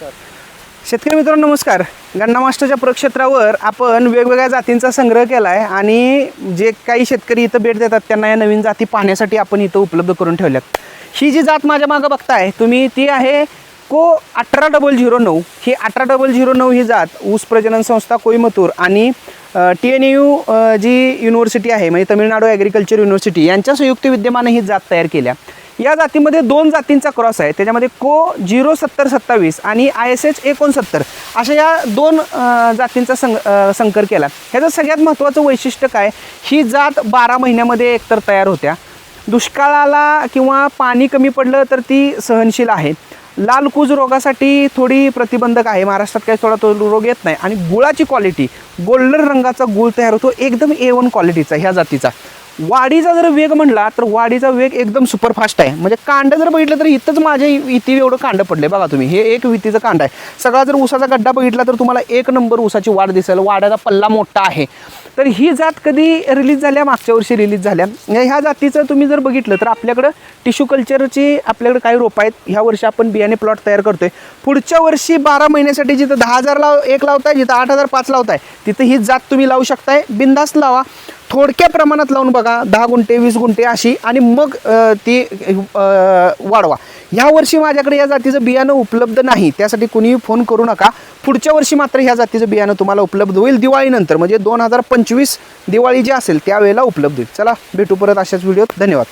शेतकरी मित्रांनो नमस्कार. गन्ना मास्टरच्या प्रक्षेत्रावर आपण वेगवेगळ्या जातींचा संग्रह केला आहे आणि जे काही शेतकरी इथं भेट देतात त्यांना या नवीन जाती पाहण्यासाठी आपण इथं उपलब्ध करून ठेवल्यात. ही जी जात माझ्या मागं बघताय तुम्ही ती आहे को अठरा डबल झिरो नऊ. ही अठरा डबल झिरो नऊ ही जात ऊस प्रजनन संस्था कोईमतूर आणि T N U G university आहे म्हणजे तमिळनाडू ॲग्रिकल्चर युनिव्हर्सिटी यांच्या संयुक्त विद्यमाने ही जात तयार केल्या. या जातीमध्ये दोन जातींचा क्रॉस आहे. त्याच्यामध्ये को झिरो सत्तर सत्तावीस आणि आय एस एच एकोणसत्तर अशा या दोन जातींचा सं संकर केला. ह्याचं सगळ्यात महत्त्वाचं वैशिष्ट्य काय? ही जात बारा महिन्यामध्ये एकतर तयार होत्या. दुष्काळाला किंवा पाणी कमी पडलं तर ती सहनशील आहे. लाल कूज रोगासाठी थोडी प्रतिबंधक आहे. महाराष्ट्रात काही थोडा तो रोग येत नाही. आणि गुळाची क्वालिटी गोल्डन रंगाचा गुळ तयार होतो. एकदम ए वन क्वालिटीचा ह्या जातीचा. वाढीचा जर वेग म्हणला तर वाढीचा वेग एकदम सुपरफास्ट आहे. म्हणजे कांड जर बघितलं तर इथंच माझ्या इथे एवढं कांड पडले बघा तुम्ही. हे एक वितीचं कांड आहे. सगळा जर उसाचा गड्डा बघितला तर तुम्हाला एक नंबर ऊसाची वाढ दिसेल. वाड्याचा पल्ला मोठा आहे. तर ही जात कधी रिलीज झाल्या? मागच्या वर्षी रिलीज झाल्या. ह्या जातीचं तुम्ही जर बघितलं तर आपल्याकडं टिश्यू कल्चरची आपल्याकडे काही रोपं आहेत. ह्या वर्षी आपण बियाणे प्लॉट तयार करतोय. पुढच्या वर्षी बारा महिन्यासाठी जिथं दहा हजार लाव एक लावताय जिथं आठ हजार पाच लावताय तिथं ही जात तुम्ही लावू शकताय. बिंदास लावा. थोडक्या प्रमाणात लावून बघा दहा गुंठे वीस गुंठे अशी आणि मग ती वाढवा. ह्या वर्षी माझ्याकडे या जातीचं बियाणं उपलब्ध नाही त्यासाठी कुणीही फोन करू नका. पुढच्या वर्षी मात्र ह्या जातीचं बियाणं तुम्हाला उपलब्ध होईल दिवाळीनंतर म्हणजे दोन हजार पंचवीस दिवाळी जी असेल त्यावेळेला उपलब्ध होईल. चला भेटू परत अशाच व्हिडिओत धन्यवाद.